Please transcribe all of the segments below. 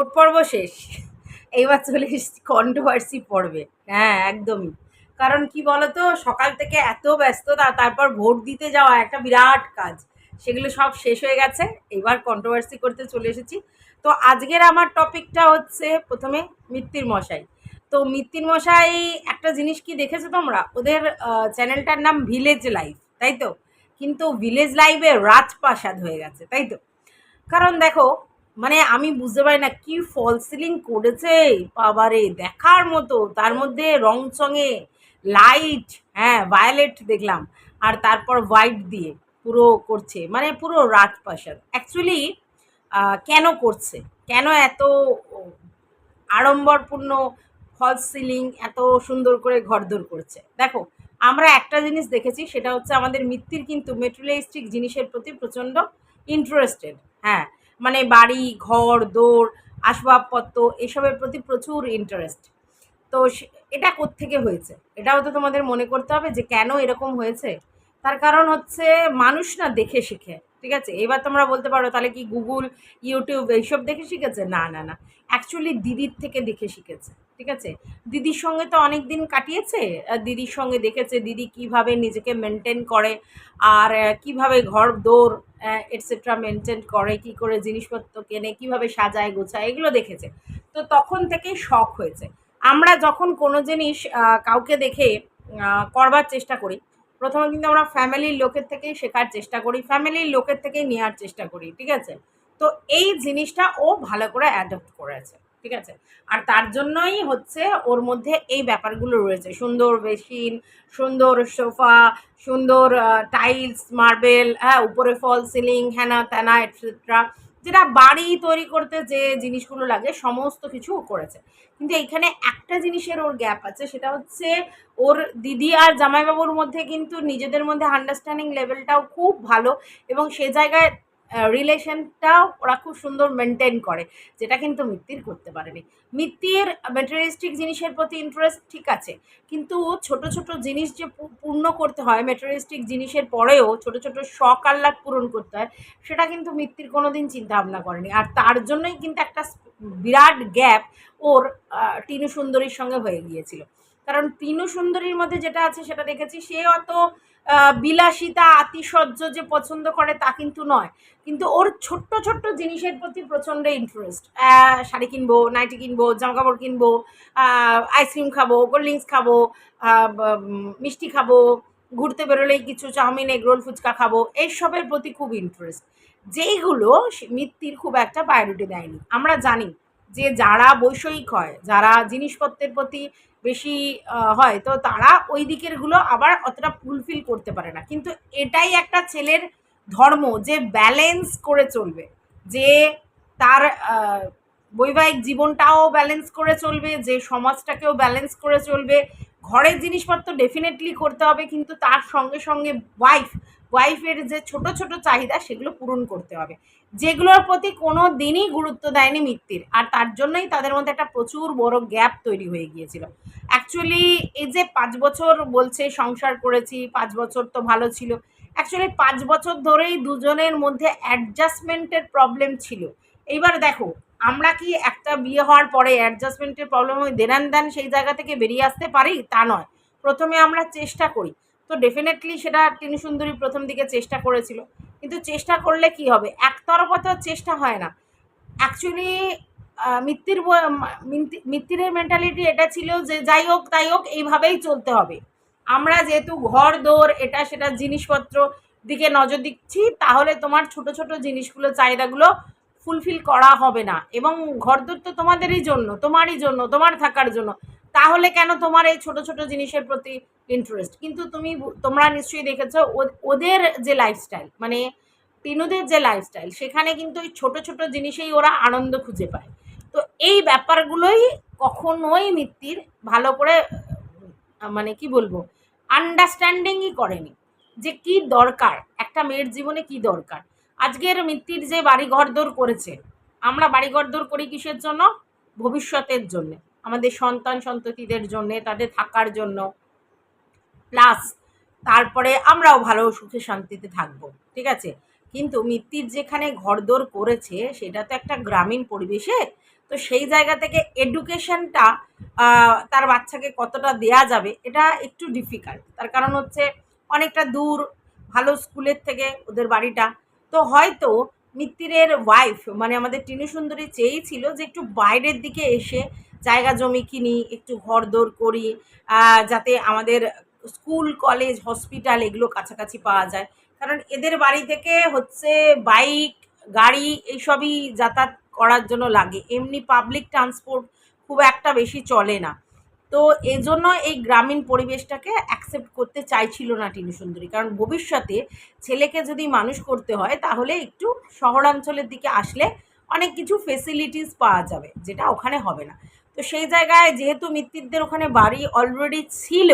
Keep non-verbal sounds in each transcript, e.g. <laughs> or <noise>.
Vote পর্ব শেষ। এইবার চলে এসেছি কন্ট্রোভার্সি পর্বে। হ্যাঁ একদমই। কারণ কি বলতো? সকাল থেকে এত ব্যস্ততা, তারপর ভোট দিতে যাওয়া একটা বিরাট কাজ। সেগুলো সব শেষ হয়ে গেছে। এবার কন্ট্রোভার্সি করতে চলে এসেছি। তো আজকের আমার টপিকটা হচ্ছে প্রথমে মিত্তির মশাই। তো মিত্তির মশাই, একটা জিনিস কি দেখেছ তোমরা? ওদের চ্যানেলটার নাম ভিলেজ লাইফ তাই তো? কিন্তু ভিলেজ লাইভে রাজপ্রাসাদ হয়ে গেছে, তাই তো? কারণ দেখো মানে আমি বুঝতে পারি না, কি ফল সিলিং করেছে বাবারে, দেখার মতো। তার মধ্যে রং চঙে লাইট হ্যাঁ ভায়োলেট দেখলাম, আর তারপর হোয়াইট দিয়ে পুরো করছে মানে পুরো রাজপ্রাসাদ অ্যাকচুয়ালি কেন করছে? কেন এত আড়ম্বরপূর্ণ ফলস সিলিং এত সুন্দর করে ঘরদোর করছে? দেখো, আমরা একটা জিনিস দেখেছি, সেটা হচ্ছে আমাদের মিত্তির কিন্তু মেটেরিয়ালিস্টিক জিনিসের প্রতি প্রচণ্ড ইন্টারেস্টেড হ্যাঁ। মানে বাড়ি, ঘর দৌড় আসবাবপত্র এসবের প্রতি প্রচুর ইন্টারেস্ট তো এটা কোত্থেকে হয়েছে? এটাও তো তোমাদের মনে করতে হবে যে কেন এরকম হয়েছে? তার কারণ হচ্ছে মানুষ না দেখে শিখে। ঠিক আছে? এবার তোমরা বলতে পারো তাহলে কি গুগল ইউটিউব এইসব দেখে শিখেছে? না না না। অ্যাকচুয়ালি দিদির থেকে দেখে শিখেছে, ঠিক আছে? দিদির সঙ্গে তো অনেক দিন কাটিয়েছে। দিদির সঙ্গে দেখেছে দিদি কীভাবে নিজেকে মেনটেন করে আর কীভাবে ঘর দৌড় এটসেট্রা মেনটেন করে, কি করে জিনিসপত্র কেনে, কীভাবে সাজায়, গোছায়, এগুলো দেখেছে। তো তখন থেকেই শখ হয়েছে। আমরা যখন কোনো জিনিস কাউকে দেখে করবার চেষ্টা করি প্রথমে কিন্তু আমরা ফ্যামিলির লোকের থেকেই শেখার চেষ্টা করি, ফ্যামিলির লোকের থেকেই নেওয়ার চেষ্টা করি, ঠিক আছে? তো এই জিনিসটা ও ভালো করে অ্যাডপ্ট করেছে, ঠিক আছে? আর তার জন্যই হচ্ছে ওর মধ্যে এই ব্যাপারগুলো রয়েছে, সুন্দর বেসিন, সুন্দর সোফা, সুন্দর টাইলস মার্বেল হ্যাঁ উপরে ফল সিলিং হ্যানা ত্যানা এটসেট্রা যেটা বাড়ি তৈরি করতে যে জিনিসগুলো লাগে, সমস্ত কিছু করেছে। কিন্তু এখানে একটা জিনিসের ওর গ্যাপ আছে, সেটা হচ্ছে ওর দিদি আর জামাইবাবুর মধ্যে কিন্তু নিজেদের মধ্যে আন্ডারস্ট্যান্ডিং লেভেলটাও খুব ভালো এবং সে জায়গায় রিলেশনটাও ওরা খুব সুন্দর মেনটেন করে, যেটা কিন্তু মিত্তির করতে পারেনি। মিত্তির মেটেরিয়ালিস্টিক জিনিসের প্রতি ইন্টারেস্ট ঠিক আছে, কিন্তু ছোট ছোট জিনিস যে পূর্ণ করতে হয় মেটেরিয়ালিস্টিক জিনিসের পরেও ছোট ছোট শখ, আহ্লাদ পূরণ করতে হয়, সেটা কিন্তু মিত্তির কোনো দিন চিন্তা ভাবনা করেনি। আর তার জন্যই কিন্তু একটা বিরাট গ্যাপ ওর টিনু সুন্দরীর সঙ্গে হয়ে গিয়েছিল। কারণ টিনু সুন্দরীর মধ্যে যেটা আছে সেটা দেখেছি, সে অত বিলাসিতা, আতিশয্য যে পছন্দ করে তা কিন্তু নয়। কিন্তু ওর ছোট্ট ছোট্ট জিনিসের প্রতি প্রচণ্ড ইন্টারেস্ট শাড়ি কিনবো নাইটি কিনবো, জামাকাপড় কিনবো আইসক্রিম খাব কোল্ড ড্রিঙ্কস খাব মিষ্টি খাব, ঘুরতে বেরোলেই কিছু চাউমিন এগরোল ফুচকা খাব, এইসবের প্রতি খুব ইন্টারেস্ট যেইগুলো মিত্তির খুব একটা প্রায়োরিটি দেয়নি। আমরা জানি যে যারা বৈষয়িক হয়, যারা জিনিসপত্রের প্রতি বেশি হয়। তো তারা ওই দিকেরগুলো আবার অতটা ফুলফিল করতে পারে না। কিন্তু এটাই একটা ছেলের ধর্ম যে ব্যালেন্স করে চলবে। যে তার বৈবাহিক জীবনটাও ব্যালেন্স করে চলবে, যে সমাজটাকেও ব্যালেন্স করে চলবে। ঘরের জিনিসপত্র ডেফিনেটলি করতে হবে, কিন্তু তার সঙ্গে সঙ্গে ওয়াইফ ওয়াইফের যে ছোট ছোট চাহিদা, সেগুলো পূরণ করতে হবে। যেগুলোর প্রতি কোনো দিনই গুরুত্ব দেয়নি মিত্তির। আর তার জন্যই তাদের মধ্যে একটা প্রচুর বড় গ্যাপ তৈরি হয়ে গিয়েছিল। অ্যাকচুয়ালি এই যে পাঁচ বছর বলছে, সংসার করেছি, পাঁচ বছর তো ভালো ছিল। অ্যাকচুয়ালি পাঁচ বছর ধরেই দুজনের মধ্যে অ্যাডজাস্টমেন্টের প্রবলেম ছিল। এইবার দেখো, আমরা কি একটা বিয়ে হওয়ার পরে অ্যাডজাস্টমেন্টের প্রবলেম ওই দেনান দেন সেই জায়গা থেকে বেরিয়ে আসতে পারি? তা নয়। প্রথমে আমরা চেষ্টা করি। তো ডেফিনেটলি সেটা টিনু সুন্দরী প্রথম দিকে চেষ্টা করেছিল। কিন্তু চেষ্টা করলে কি হবে? একতরফা তো চেষ্টা হয় না। অ্যাকচুয়ালি মিত্তির মিত্তিরের মেন্টালিটি এটা ছিল যে যাই হোক, তাই হোক, এইভাবেই চলতে হবে। আমরা যেহেতু ঘর দৌড় এটা, সেটা জিনিসপত্র দিকে নজর দিচ্ছি, তাহলে তোমার ছোট ছোট জিনিসগুলো, চাহিদাগুলো ফুলফিল করা হবে না। এবং ঘরদোর তো তোমাদেরই জন্য, তোমারই জন্য, তোমার থাকার জন্য। তাহলে কেন তোমার এই ছোট ছোট জিনিসের প্রতি ইন্টারেস্ট কিন্তু তুমি তোমরা নিশ্চয়ই দেখেছ ওদের যে লাইফস্টাইল মানে টিনুদের যে লাইফস্টাইল সেখানে কিন্তু ওই ছোট ছোট জিনিসেই ওরা আনন্দ খুঁজে পায়। তো এই ব্যাপারগুলোই কখনোই মিত্তির ভালো করে মানে কি বলব আন্ডারস্ট্যান্ডিংই করেনি যে কি দরকার, একটা মেয়ের জীবনে কি দরকার। আজকের মিত্তির যে বাড়ি ঘরদোর করেছে, আমরা বাড়ি ঘরদোর করি কিসের জন্য? ভবিষ্যতের জন্য। আমাদের সন্তান সন্ততিদের জন্য, তাদের থাকার জন্য। প্লাস তারপরে আমরাও ভালো সুখে শান্তিতে থাকব, ঠিক আছে? কিন্তু মিত্তির যেখানে ঘরদোর করেছে, সেটা তো একটা গ্রামীণ পরিবেশে। তো সেই জায়গা থেকে এডুকেশনটা তার বাচ্চাকে কতটা দেয়া যাবে, এটা একটু ডিফিকাল্ট তার কারণ হচ্ছে, অনেকটা দূর, ভালো স্কুলের থেকে ওদের বাড়িটা। তো হয়তো মিত্তিরের ওয়াইফ মানে আমাদের টিনু সুন্দরী চেয়েছিল যে একটু বাইরের দিকে এসে জায়গা জমি কিনি, একটু ঘর দোর করি যাতে আমাদের স্কুল, কলেজ, হসপিটাল এগুলো কাছাকাছি পাওয়া যায়। কারণ এদের বাড়ি থেকে হচ্ছে বাইক, গাড়ি এইসবই যাতায়াত করার জন্য লাগে। এমনি পাবলিক ট্রান্সপোর্ট খুব একটা বেশি চলে না। তো এজন্য এই গ্রামীণ পরিবেশটাকে অ্যাকসেপ্ট করতে চাইছিল না টিনু সুন্দরী। কারণ ভবিষ্যতে ছেলেকে যদি মানুষ করতে হয়, তাহলে একটু শহরাঞ্চলের দিকে আসলে অনেক কিছু ফেসিলিটিস পাওয়া যাবে, যেটা ওখানে হবে না। তো সেই জায়গায় যেহেতু মিত্তিরদের ওখানে বাড়ি অলরেডি ছিল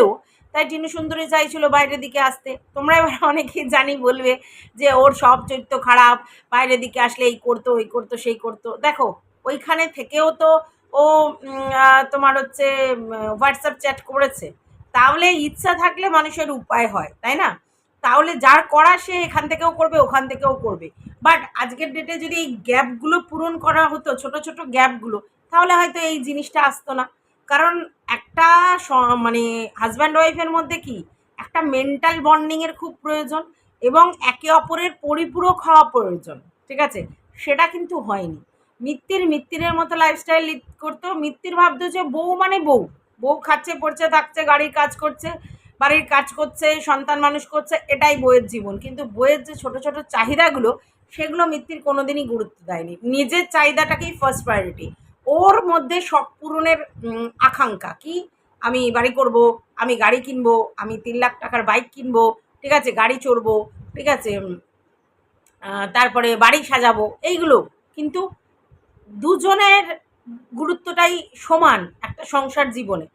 তাই টিনু সুন্দরী চাইছিল বাইরের দিকে আসতে। তোমরা এবার <laughs> অনেকেই জানি বলবে যে ওর সব চরিত্র খারাপ, বাইরের দিকে আসলে এই করতো, ওই করতো, সেই করতো। দেখো, ওইখানে থেকেও তো ও তোমার হচ্ছে হোয়াটসঅ্যাপ চ্যাট করেছে। তাহলে ইচ্ছা থাকলে মানুষের উপায় হয়, তাই না? তাহলে যার করা সে এখান থেকেও করবে, ওখান থেকেও করবে। বাট আজকের ডেটে যদি এই গ্যাপগুলো পূরণ করা হতো, ছোট ছোট গ্যাপগুলো তাহলে হয়তো এই জিনিসটা আসতো না। কারণ একটা মানে হাজব্যান্ড ওয়াইফের মধ্যে কি? একটা মেন্টাল বন্ডিংয়ের খুব প্রয়োজন এবং একে অপরের পরিপূরক হওয়া প্রয়োজন, ঠিক আছে? সেটা কিন্তু হয়নি। মিত্তির মিত্তিরের মতো লাইফস্টাইল লিড করতো। মিত্তির ভাবতো যে বউ মানে বউ। বউ খাচ্ছে, পড়ছে, থাকছে, গাড়ির কাজ করছে, বাড়ির কাজ করছে, সন্তান মানুষ করছে, এটাই বইয়ের জীবন। কিন্তু বইয়ের যে ছোট ছোট চাহিদাগুলো, সেগুলো মিত্তির কোনোদিনই গুরুত্ব দেয়নি। নিজের চাহিদাটাকেই ফার্স্ট প্রায়োরিটি ওর মধ্যে শখ পূরণের আকাঙ্ক্ষা। কি? আমি বাড়ি করব, আমি গাড়ি কিনবো, আমি তিন লাখ টাকার বাইক কিনবো, ঠিক আছে? গাড়ি চড়বো, ঠিক আছে? তারপরে বাড়ি সাজাবো, এইগুলো। কিন্তু দুজনের গুরুত্বটাই সমান একটা সংসার জীবনে।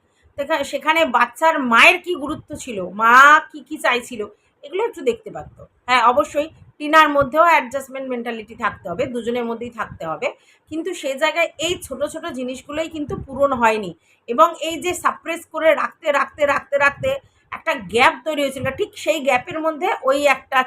সেখানে বাচ্চার মায়ের কি গুরুত্ব ছিল? মা কি কি চাইছিল? এগুলো একটু দেখতে পারত। হ্যাঁ অবশ্যই টিনার মধ্যেও অ্যাডজাস্টমেন্ট মেন্টালিটি থাকতে হবে, দুজনের মধ্যেই থাকতে হবে। কিন্তু সেই জায়গায় এই ছোট ছোট জিনিসগুলোই কিন্তু পূরণ হয়নি। এবং এই যে সাপ্রেস করে রাখতে রাখতে রাখতে রাখতে একটা গ্যাপ তৈরি হয়েছিল ঠিক সেই গ্যাপের মধ্যে ওই একটা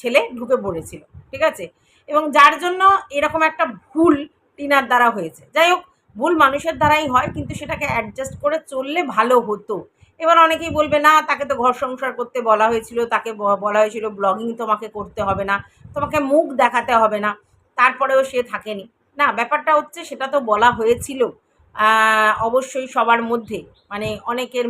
ছেলে ঢুকে পড়েছিল, ঠিক আছে? এবং যার জন্য এরকম একটা ভুল টিনার দ্বারা হয়েছে। যাই হোক, ভুল মানুষের দ্বারাই হয়, কিন্তু সেটাকে অ্যাডজাস্ট করে চললে ভালো হতো। এবার অনেকেই বলবে, না, তাকে তো ঘর সংসার করতে বলা হয়েছিল, তাকে বলা হয়েছিল ব্লগিং তোমাকে করতে হবে না, তোমাকে মুখ দেখাতে হবে না। তারপরেও সে থাকেনি। না, ব্যাপারটা হচ্ছে সেটা তো বলা হয়েছিল অবশ্যই সবার মধ্যে। মানে অনেকের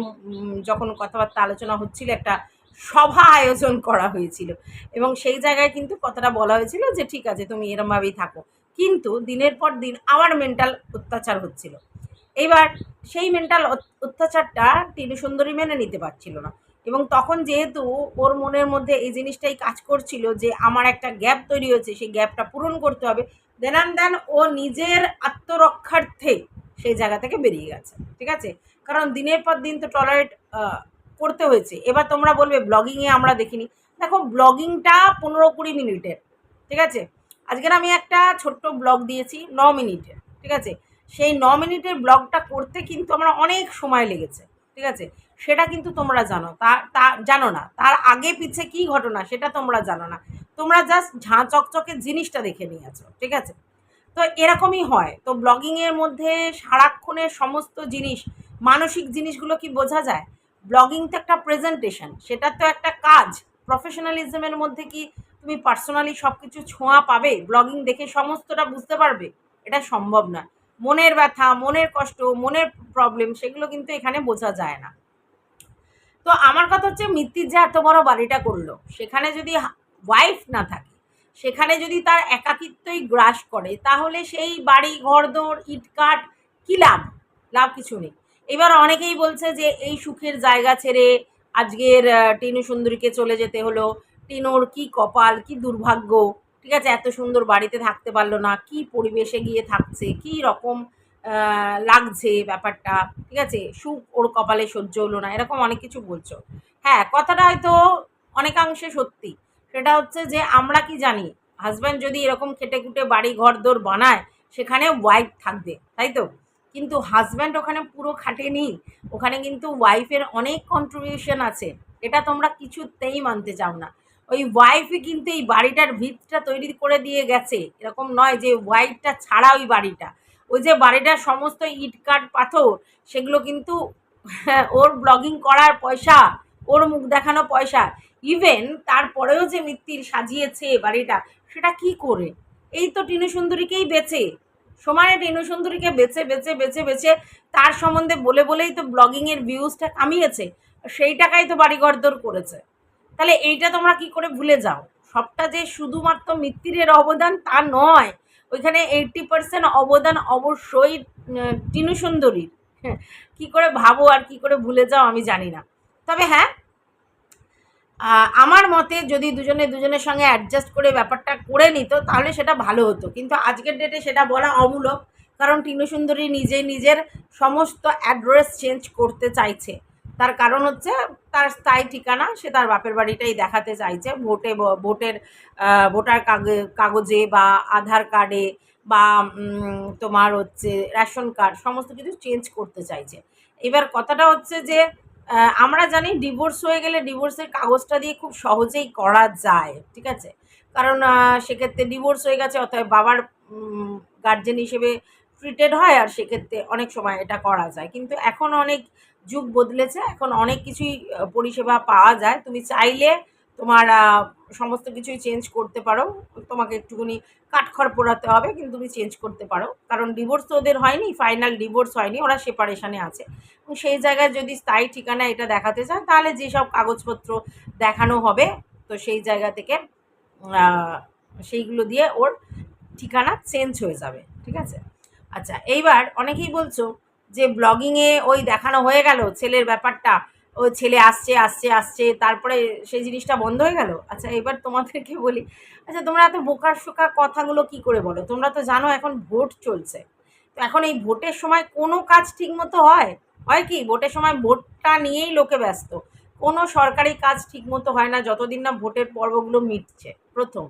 যখন কথাবার্তা আলোচনা হচ্ছিল, একটা সভা আয়োজন করা হয়েছিল। এবং সেই জায়গায় কিন্তু কথাটা বলা হয়েছিল যে, ঠিক আছে, তুমি এরমভাবেই থাকো। কিন্তু দিনের পর দিন আবার মেন্টাল অত্যাচার হচ্ছিল। এইবার সেই মেন্টাল অত্যাচারটা টিনু সুন্দরী মেনে নিতে পারছিল না। এবং তখন যেহেতু ওর মনের মধ্যে এই জিনিসটাই কাজ করছিল যে আমার একটা গ্যাপ তৈরি হয়েছে, সেই গ্যাপটা পূরণ করতে হবে দেন অ্যান্ড দেন ও নিজের আত্মরক্ষার্থে সেই জায়গা থেকে বেরিয়ে গেছে, ঠিক আছে? কারণ দিনের পর দিন তো টলারেট করতে হয়েছে। এবার তোমরা বলবে ব্লগিংয়ে আমরা দেখিনি। দেখো ব্লগিংটা পনেরো কুড়ি মিনিটের, ঠিক আছে? আজকের আমি একটা ছোট্ট ব্লগ দিয়েছি, ন মিনিটের, ঠিক আছে? সেই ন মিনিটের ব্লগটা করতে কিন্তু আমার অনেক সময় লেগেছে, ঠিক আছে? সেটা কিন্তু তোমরা জানো। তা তা, জানো না। তার আগে পিছে কি ঘটনা সেটা তোমরা জানো না। তোমরা জাস্ট ঝাঁ চকচকে জিনিসটা দেখে নিয়েছো, ঠিক আছে? তো এরকমই হয়। তো ব্লগিংয়ের মধ্যে সারাক্ষণের সমস্ত জিনিস, মানসিক জিনিসগুলো কি বোঝা যায়? ব্লগিং তো একটা প্রেজেন্টেশন সেটা তো একটা কাজ। প্রফেশনালিজমের মধ্যে কি তুমি পার্সোনালি সব কিছু ছোঁয়া পাবে? ব্লগিং দেখে সমস্তটা বুঝতে পারবে? এটা সম্ভব না মনের ব্যথা, মনের কষ্ট, মনের প্রবলেম সেগুলো কিন্তু এখানে বোঝা যায় না। তো আমার কথা হচ্ছে মিত্তির যে এত বড় বাড়িটা করল, সেখানে যদি ওয়াইফ না থাকে, সেখানে যদি তার একাকিত্বই গ্রাস করে, তাহলে সেই বাড়ি, ঘরদোর, ইটকাট কী লাভ? লাভ কিছু নেই। এবার অনেকেই বলছে যে এই সুখের জায়গা ছেড়ে আজকের টিনু সুন্দরীকে চলে যেতে হলো। টিনুর কি কপাল, কি দুর্ভাগ্য। ঠিক আছে, এত সুন্দর বাড়িতে থাকতে পারল না, কি পরিবেশে গিয়ে থাকছে, কি রকম লাগছে ব্যাপারটা, ঠিক আছে? সুখ ওর কপালে সহ্য হলো না, এরকম অনেক কিছু বলছো। হ্যাঁ কথাটা হয়তো অনেকাংশে সত্যি। সেটা হচ্ছে যে আমরা কি জানি হাজব্যান্ড যদি এরকম খেটে খুটে বাড়ি ঘর দোর বানায়, সেখানে ওয়াইফ থাকবে, তাই তো? কিন্তু হাজব্যান্ড ওখানে পুরো খাটেনি ওখানে কিন্তু ওয়াইফের অনেক কন্ট্রিবিউশন আছে, এটা তোমরা কিছুতেই মানতে চাও না। ওই ওয়াইফই কিন্তু এই বাড়িটার ভিতটা তৈরি করে দিয়ে গেছে। এরকম নয় যে ওয়াইফটা ছাড়া ওই বাড়িটা। ওই যে বাড়িটার সমস্ত ইট কাঠ, পাথর, সেগুলো কিন্তু <laughs> ওর ব্লগিং করার পয়সা, ওর মুখ দেখানো পয়সা। ইভেন তারপরেও যে মিত্তির সাজিয়েছে বাড়িটা, সেটা কি করে? এই তো টিনু সুন্দরীকেই বেচে। সমানে টিনু সুন্দরীকে বেছে বেছে বেছে বেছে তার সম্বন্ধে বলে বলেই তো ব্লগিংয়ের ভিউজটা কামিয়েছে। সেই টাকাই তো বাড়ি ঘরদোর করেছে। তাহলে এইটা তোমরা কি করে ভুলে যাও? সবটা যে শুধুমাত্র মিত্তিরের অবদান তা নয় ওইখানে এইটটি পার্সেন্ট অবদান অবশ্যই টিনু সুন্দরীর। হ্যাঁ, কি করে ভাবো আর কি করে ভুলে যাও আমি জানি না। তবে হ্যাঁ আমার মতে যদি দুজনে দুজনের সঙ্গে অ্যাডজাস্ট করে ব্যাপারটা করে নিত তাহলে সেটা ভালো হতো। কিন্তু আজকের ডেটে সেটা বলা অমূলক কারণ টিনু সুন্দরী নিজে নিজের সমস্ত অ্যাড্রেস চেঞ্জ করতে চাইছে। তার কারণ হচ্ছে তার স্থায়ী ঠিকানা, সে তার বাপের বাড়িটাই দেখাতে চাইছে। ভোটে ভোটের ভোটার কাগে- কাগজে বা আধার কার্ডে বা তোমার হচ্ছে রেশন কার্ড, সমস্ত কিছু চেঞ্জ করতে চাইছে। এবার কথাটা হচ্ছে যে আমরা জানি ডিভোর্স হয়ে গেলে ডিভোর্সের কাগজটা দিয়ে খুব সহজেই করা যায়, ঠিক আছে? কারণ সেক্ষেত্রে ডিভোর্স হয়ে গেছে, অতএব বাবার গার্জেন হিসেবে ট্রিটেড হয় আর সেক্ষেত্রে অনেক সময় এটা করা যায়। কিন্তু এখন অনেক যুগ বদলেছে, এখন অনেক কিছুই পরিষেবা পাওয়া যায়। তুমি চাইলে তোমার সমস্ত কিছুই চেঞ্জ করতে পারো। তোমাকে একটুখানি কাঠখড় পোড়াতে হবে, কিন্তু তুমি চেঞ্জ করতে পারো। কারণ ডিভোর্স তো ওদের হয়নি ফাইনাল ডিভোর্স হয়নি, ওরা সেপারেশানে আছে। এবং সেই জায়গায় যদি স্থায়ী ঠিকানা এটা দেখাতে চায়, তাহলে যেসব কাগজপত্র দেখানো হবে, তো সেই জায়গা থেকে সেইগুলো দিয়ে ওর ঠিকানা চেঞ্জ হয়ে যাবে। ঠিক আছে? আচ্ছা এইবার অনেকেই বলছো যে ব্লগিংয়ে ওই দেখানো হয়ে গেল, ছেলের ব্যাপারটা, ও ছেলে আসছে আসছে আসছে, তারপরে সেই জিনিসটা বন্ধ হয়ে গেল? আচ্ছা এবার তোমাদেরকে বলি আচ্ছা তোমরা এত বোকার শোকার কথাগুলো কি করে বলো? তোমরা তো জানো এখন ভোট চলছে। তো এখন এই ভোটের সময় কোনো কাজ ঠিকমতো হয়? হয় কি? ভোটের সময় ভোটটা নিয়েই লোকে ব্যস্ত। কোনো সরকারি কাজ ঠিকমতো হয় না, যতদিন না ভোটের পর্বগুলো মিটছে। প্রথম।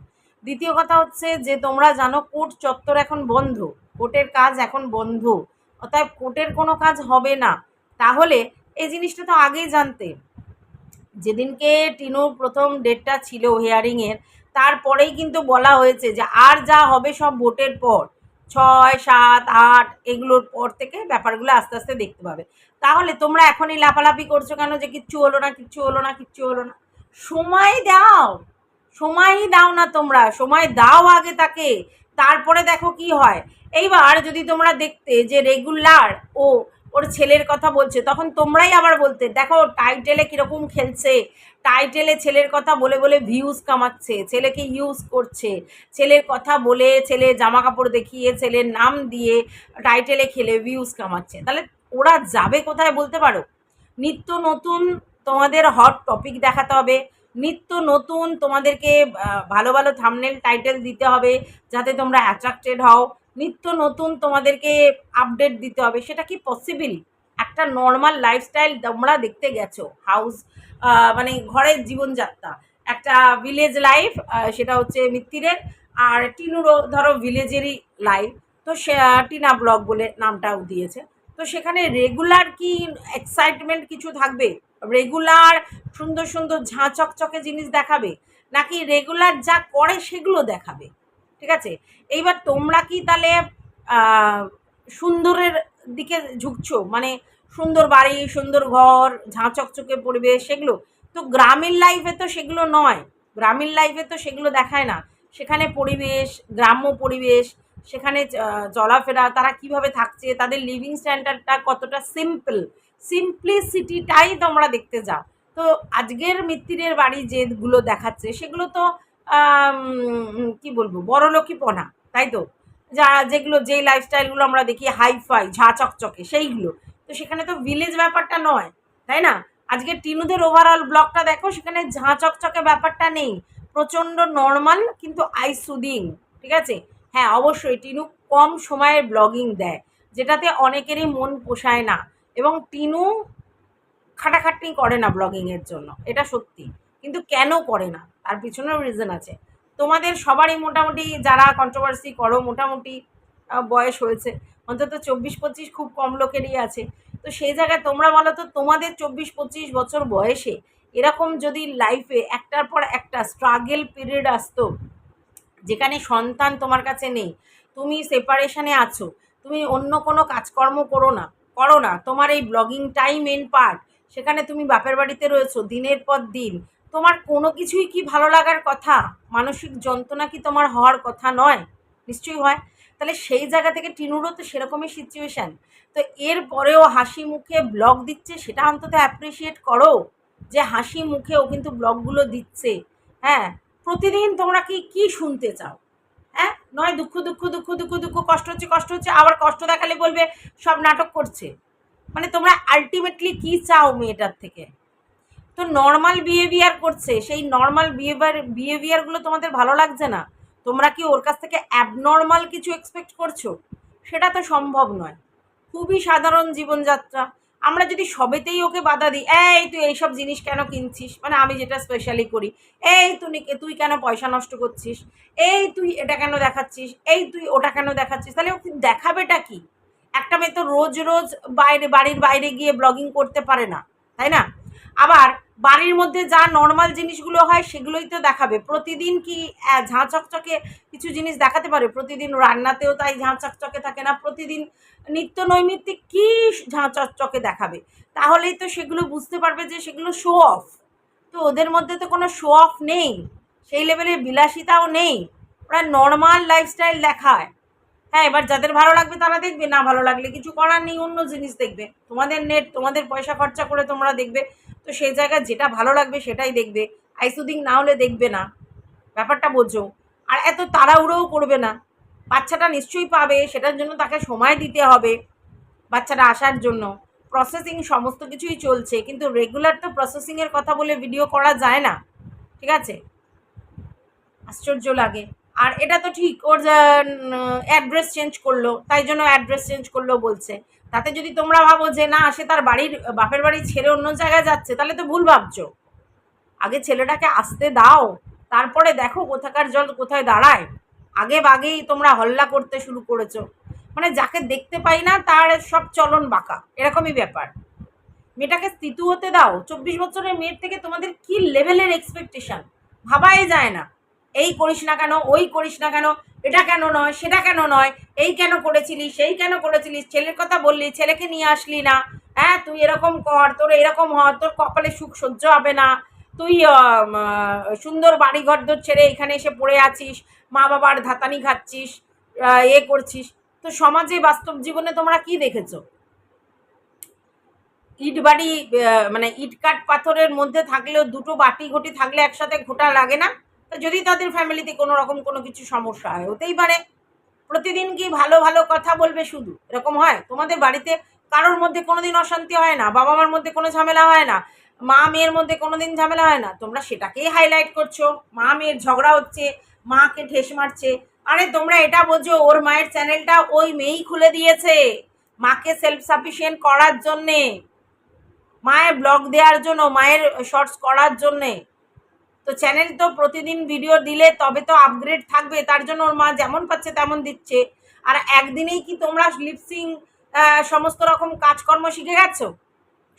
দ্বিতীয় কথা হচ্ছে যে তোমরা জানো কোর্ট চত্বর এখন বন্ধ। কোর্টের কাজ এখন বন্ধ। অতএব কোর্টের কোনো কাজ হবে না। তাহলে এই জিনিসটা তো আগেই জানতে। যেদিনকে টিনুর প্রথম ডেটটা ছিল হিয়ারিংয়ের, তারপরেই কিন্তু বলা হয়েছে যে আর যা হবে সব ভোটের পর, ছয়, সাত, আট, এগুলোর পর থেকে ব্যাপারগুলো আস্তে আস্তে দেখতে পাবে। তাহলে তোমরা এখনই লাফালাফি করছ কেন যে কিচ্ছু হলো না, কিচ্ছু হলো না, কিচ্ছু হলো না? সময় দাও। সময়ই দাও না তোমরা। সময় দাও আগে তাকে। তারপরে দেখো কি হয়। এইবার যদি তোমরা দেখতে যে রেগুলার ও ওর ছেলের কথা বলছে, তখন তোমরাই আবার বলতে, দেখো টাইটেলে কীরকম খেলছে। টাইটেলে ছেলের কথা বলে বলে ভিউজ কামাচ্ছে, ছেলেকে ইউজ করছে। ছেলের কথা বলে ছেলে জামা কাপড় দেখিয়ে, ছেলের নাম দিয়ে টাইটেলে খেলে ভিউজ কামাচ্ছে। তাহলে ওরা যাবে কোথায় বলতে পারো? নিত্য নতুন তোমাদের হট টপিক দেখাতে হবে। নিত্য নতুন তোমাদেরকে ভালো ভালো থামনেল টাইটেল দিতে হবে যাতে তোমরা অ্যাট্রাক্টেড হও। নিত্য নতুন তোমাদেরকে আপডেট দিতে হবে। সেটা কি পসিবল একটা নর্মাল লাইফস্টাইল তোমরা দেখতে গেছো। হাউস মানে ঘরের জীবনযাত্রা। একটা ভিলেজ লাইফ সেটা হচ্ছে মিত্তিরের। আর টিনুরও ধরো ভিলেজেরই লাইফ তো সে টিনা ব্লগ বলে নামটাও দিয়েছে। তো সেখানে রেগুলার কি এক্সাইটমেন্ট কিছু থাকবে? রেগুলার সুন্দর সুন্দর, ঝাঁ, চকচকে জিনিস দেখাবে, নাকি রেগুলার যা করে সেগুলো দেখাবে, ঠিক আছে? এইবার তোমরা কি তাহলে সুন্দরের দিকে ঝুঁকছো? মানে সুন্দর বাড়ি, সুন্দর ঘর, ঝাঁ, চকচকে পরিবেশ, সেগুলো? তো গ্রামীণ লাইফে তো সেগুলো নয়। গ্রামীণ লাইফে তো সেগুলো দেখায় না। সেখানে পরিবেশ, গ্রাম্য পরিবেশ, সেখানে চলাফেরা, তারা কীভাবে থাকছে? তাদের লিভিং স্ট্যান্ডার্ডটা কতটা সিম্পল সিম্পলিসিটিটাই তোমরা দেখতে যাও। তো আজকের মিত্তিরের বাড়ি যেগুলো দেখাচ্ছে, সেগুলো তো কি বলব, বড়লোকিপনা, তাই তো? যা, যেগুলো, যেই লাইফস্টাইলগুলো আমরা দেখি হাইফাই ঝা চকচকে, সেইগুলো। তো সেখানে তো ভিলেজ ব্যাপারটা নয়, তাই না? আজকে টিনুদের ওভারঅল ব্লগটা দেখো, সেখানে ঝাঁ চকচকে ব্যাপারটা নেই। প্রচণ্ড নর্মাল কিন্তু আই সুদিং ঠিক আছে? হ্যাঁ অবশ্যই, টিনু কম সময়ের ব্লগিং দেয়, যেটাতে অনেকেরই মন পোষায় না। এবং তিনু খাটাখাটনি করে না ব্লগিংয়ের জন্য, এটা সত্যি। কিন্তু কেন করে না? তার পিছনেও রিজন আছে। তোমাদের সবারই মোটামুটি যারা কন্ট্রোভার্সি করো, মোটামুটি বয়স হয়েছে, অন্তত চব্বিশ পঁচিশ খুব কম লোকেরই আছে। তো সেই জায়গায় তোমরা বলো তো, তোমাদের চব্বিশ পঁচিশ বছর বয়সে এরকম যদি লাইফে একটার পর একটা স্ট্রাগেল পিরিয়ড আসতো, যেখানে সন্তান তোমার কাছে নেই, তুমি সেপারেশনে আছো, তুমি অন্য কোনো কাজকর্ম করো না করো না। তোমার এই ব্লগিং টাইম এন পার্ট সেখানে তুমি বাপের বাড়িতে রয়েছো দিনের পর দিন। তোমার কোনো কিছুই কি ভালো লাগার কথা? মানসিক যন্ত্রণা কি তোমার হওয়ার কথা নয়? নিশ্চয়ই হয়। তাহলে সেই জায়গা থেকে টিনুরও তো সেরকমই সিচুয়েশান তো এর পরেও হাসি মুখে ব্লগ দিচ্ছে, সেটা অন্তত অ্যাপ্রিসিয়েট করো। যে হাসি মুখে ও কিন্তু ব্লগগুলো দিচ্ছে। হ্যাঁ প্রতিদিন তোমরা কি কি শুনতে চাও? হ্যাঁ? নয়, দুঃখ দুঃখ দুঃখ দুঃখ দুঃখ, কষ্ট হচ্ছে কষ্ট হচ্ছে, আবার কষ্ট দেখালে বলবে, সব নাটক করছে। মানে তোমরা আলটিমেটলি কি চাও মেয়েটার থেকে? তো নর্মাল বিহেভিয়ার করছে, সেই নর্মাল বিহেভিয়ার বিহেভিয়ারগুলো তোমাদের ভালো লাগছে না? তোমরা কি ওর কাছ থেকে অ্যাবনর্মাল কিছু এক্সপেক্ট করছ? সেটা তো সম্ভব নয়। খুবই সাধারণ জীবনযাত্রা। আমরা যদি সবেতেই ওকে বাধা দিই, এই, তুই এইসব জিনিস কেন কিনছিস? মানে আমি যেটা স্পেশালি করি, এই তুই তুই কেন পয়সা নষ্ট করছিস? এই, তুই এটা কেন দেখাচ্ছিস? এই, তুই ওটা কেন দেখাচ্ছিস? তাহলে ওকে দেখাবেটা কি? একটা মেয়ে তো রোজ রোজ বাইরে, বাড়ির বাইরে গিয়ে ব্লগিং করতে পারে না, তাই না? আবার বাড়ির মধ্যে যা নর্মাল জিনিসগুলো হয় সেগুলোই তো দেখাবে। প্রতিদিন কি ঝাঁ চকচকে কিছু জিনিস দেখাতে পারে? প্রতিদিন রান্নাতেও তাই ঝাঁ চকচকে থাকে না। প্রতিদিন নিত্য নৈমিত্তিক কী ঝাঁ চকচকে দেখাবে? তাহলেই তো সেগুলো বুঝতে পারবে যে সেগুলো শো অফ তো ওদের মধ্যে তো কোনো শো অফ নেই। সেই লেভেলের বিলাসিতাও নেই। ওরা নর্মাল লাইফস্টাইল দেখায়। হ্যাঁ এবার যাদের ভালো লাগবে তারা দেখবে, না ভালো লাগলে কিছু করার নেই, অন্য জিনিস দেখবে। তোমাদের নেট তোমাদের পয়সা খরচা করে তোমরা দেখবে। তো সেই জায়গায় যেটা ভালো লাগবে সেটাই দেখবে। আইসুদিং না হলে দেখবে না। ব্যাপারটা বোঝো। আর এত তাড়াহুড়োও করবে না। বাচ্চাটা নিশ্চয়ই পাবে, সেটার জন্য তাকে সময় দিতে হবে বাচ্চাটা আসার জন্য। প্রসেসিং সমস্ত কিছুই চলছে, কিন্তু রেগুলার তো প্রসেসিংয়ের কথা বলে ভিডিও করা যায় না। ঠিক আছে? আশ্চর্য লাগে। আর এটা তো ঠিক, ওর অ্যাড্রেস চেঞ্জ করল, তাই জন্য অ্যাড্রেস চেঞ্জ করল বলছে। তাতে যদি তোমরা ভাবো যে না, সে তার বাড়ির, বাপের বাড়ি ছেড়ে অন্য জায়গায় যাচ্ছে, তাহলে তো ভুল ভাবছ। আগে ছেলেটাকে আসতে দাও, তারপরে দেখো কোথাকার জল কোথায় দাঁড়ায়। আগে বাগেই তোমরা হল্লা করতে শুরু করেছ। মানে যাকে দেখতে পাই না, তার সব চলন বাঁকা। এরকমই ব্যাপার। মেয়েটাকে স্থিতু হতে দাও। চব্বিশ বছরের মেয়ের থেকে তোমাদের কি লেভেলের এক্সপেকটেশন ভাবাই যায় না। এই করিস না কেন, ওই করিস না কেন, এটা কেন নয়, সেটা কেন নয়, এই কেন করেছিলিস, সেই কেন করেছিলিস, ছেলের কথা বললি, ছেলেকে নিয়ে আসলি না। হ্যাঁ তুই এরকম কর, তোর এরকম হ তোর কপালে সুখ সহ্য হবে না। তুই সুন্দর বাড়ি ঘর দর ছেড়ে এখানে এসে পড়ে আছিস, মা বাবার ধাতানি খাচ্ছিস এ করছিস। তো সমাজে বাস্তব জীবনে তোমরা কি দেখেছ? ইট বাড়ি মানে ইট কাঠ পাথরের মধ্যে থাকলেও দুটো বাটি ঘটি থাকলে একসাথে ঘোটা লাগে না? তো যদি তাদের ফ্যামিলিতে কোনো রকম কোনো কিছু সমস্যা হয়, হতেই পারে। প্রতিদিন কি ভালো ভালো কথা বলবে শুধু? এরকম হয়? তোমাদের বাড়িতে কারোর মধ্যে কোনোদিন অশান্তি হয় না? বাবা মার মধ্যে কোনো ঝামেলা হয় না? মা মেয়ের মধ্যে কোনোদিন ঝামেলা হয় না? তোমরা সেটাকেই হাইলাইট করছ। মা মেয়ের ঝগড়া হচ্ছে, মাকে ঠেস মারছে। আরে তোমরা এটা বোঝো, ওর মায়ের চ্যানেলটা ওই মেয়েই খুলে দিয়েছে। মাকে সেলফ সাফিসিয়েন্ট করার জন্যে, মায়ের ব্লগ দেওয়ার জন্য, মায়ের শর্টস করার জন্যে। তো চ্যানেল তো প্রতিদিন ভিডিও দিলে তবে তো আপগ্রেড থাকবে, তার জন্য ওর মা যেমন পাচ্ছে তেমন দিচ্ছে। আর একদিনেই কি তোমরা লিপসিং সমস্ত রকম কাজকর্ম শিখে গেছো?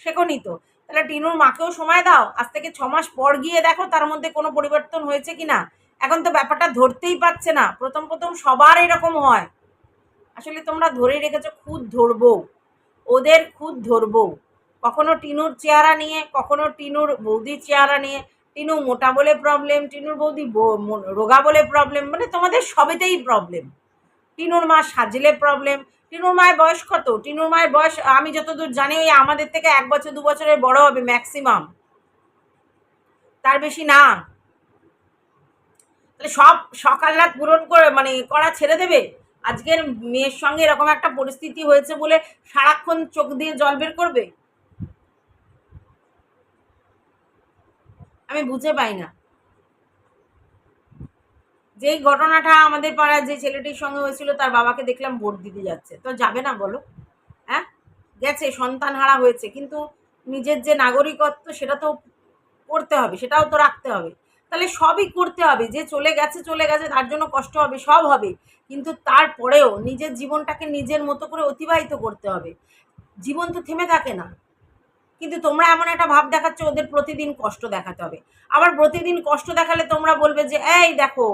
শেখোনি তো। তাহলে টিনুর মাকেও সময় দাও, আজ থেকে ছ মাস পর গিয়ে দেখো তার মধ্যে কোনো পরিবর্তন হয়েছে কি না এখন তো ব্যাপারটা ধরতেই পারছে না, প্রথম প্রথম সবার এরকম হয়। আসলে তোমরা ধরে রেখেছো, খুদ ধরবো। ওদের খুদ ধরবো। কখনো টিনুর চেহারা নিয়ে, কখনো টিনুর বৌদির চেহারা নিয়ে টিনু মোটা বলে প্রবলেম টিনুর বৌদি রোগা বলে প্রবলেম মানে তোমাদের সবেতেই প্রবলেম টিনুর মা সাজলে প্রবলেম টিনুর মায়ের বয়স কত? টিনুর মায়ের বয়স, আমি যতদূর জানি, ওই আমাদের থেকে এক বছর, দু বছরের বড় হবে ম্যাক্সিমাম তার বেশি না। তাহলে সব সকাল রাত পূরণ করে মানে করা ছেড়ে দেবে? আজকের মেয়ের সঙ্গে এরকম একটা পরিস্থিতি হয়েছে বলে সারাক্ষণ চোখ দিয়ে জল বের করবে? আমি বুঝে পাই না। যেই ঘটনাটা আমাদের পাড়ার যে ছেলেটির সঙ্গে হয়েছিল, তার বাবাকে দেখলাম ভোট দিতে যাচ্ছে। তো যাবে না বলো? হ্যাঁ? গেছে, সন্তান হারা হয়েছে। কিন্তু নিজের যে নাগরিকত্ব, সেটা তো করতে হবে, সেটাও তো রাখতে হবে। তাহলে সবই করতে হবে। যে চলে গেছে চলে গেছে, তার জন্য কষ্ট হবে, সব হবে। কিন্তু তারপরেও নিজের জীবনটাকে নিজের মতো করে অতিবাহিত করতে হবে। জীবন তো থেমে থাকে না। কিন্তু তোমরা এমন একটা ভাব দেখাচ্ছ, ওদের প্রতিদিন কষ্ট দেখাতে হবে। আবার প্রতিদিন কষ্ট দেখালে তোমরা বলবে যে, এই দেখো,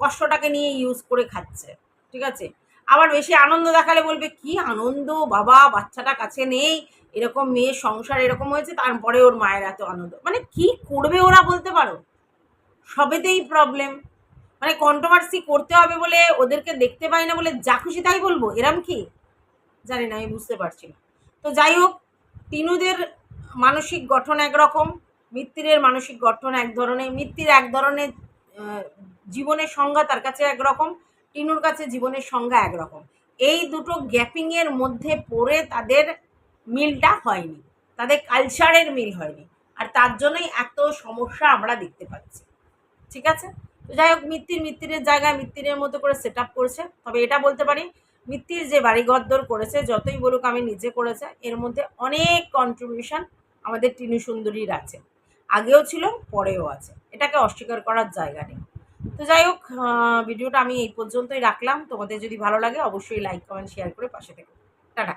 কষ্টটাকে নিয়ে ইউজ করে খাচ্ছে। ঠিক আছে? আবার বেশি আনন্দ দেখালে বলবে, কি আনন্দ, বাবা, বাচ্চাটা কাছে নেই, এরকম মেয়ের সংসার এরকম হয়েছে, তারপরে ওর মায়ের এত আনন্দ। মানে কি করবে ওরা বলতে পারো? সবেতেই প্রবলেম মানে কন্ট্রোভার্সি করতে হবে বলে ওদেরকে দেখতে পাই না বলে যা খুশি তাই বলব। এরম কি? জানি না, আমি বুঝতে পারছি না। তো যাই হোক তিনুদের মানসিক গঠন একরকম, মিত্তিরের মানসিক গঠন এক ধরনের, মিত্তির এক ধরনের জীবনের সংজ্ঞা তার কাছে একরকম, টিনুর কাছে জীবনের সংজ্ঞা একরকম। এই দুটো গ্যাপিংয়ের মধ্যে পড়ে তাদের মিলটা হয়নি, তাদের কালচারের মিল হয়নি, আর তার জন্যই এত সমস্যা আমরা দেখতে পাচ্ছি। ঠিক আছে? তো যাই হোক, মিত্তির মিত্তিরের জায়গায় মিত্তিরের মতো করে সেট আপ করেছে, তবে এটা বলতে পারি মিত্তির যে বাড়িঘরদর করেছে, যতই বলুক আমি নিজে করেছে, এর মধ্যে অনেক কন্ট্রিবিউশন আমাদের টিনু সুন্দরীর আছে। আগেও ছিল, পরেও আছে। এটাকে অস্বীকার করার জায়গা নেই। তো যাই হোক ভিডিওটা আমি এই পর্যন্তই রাখলাম। তোমাদের যদি ভালো লাগে, অবশ্যই লাইক কমেন্ট শেয়ার করে পাশে থেকো। টাটা।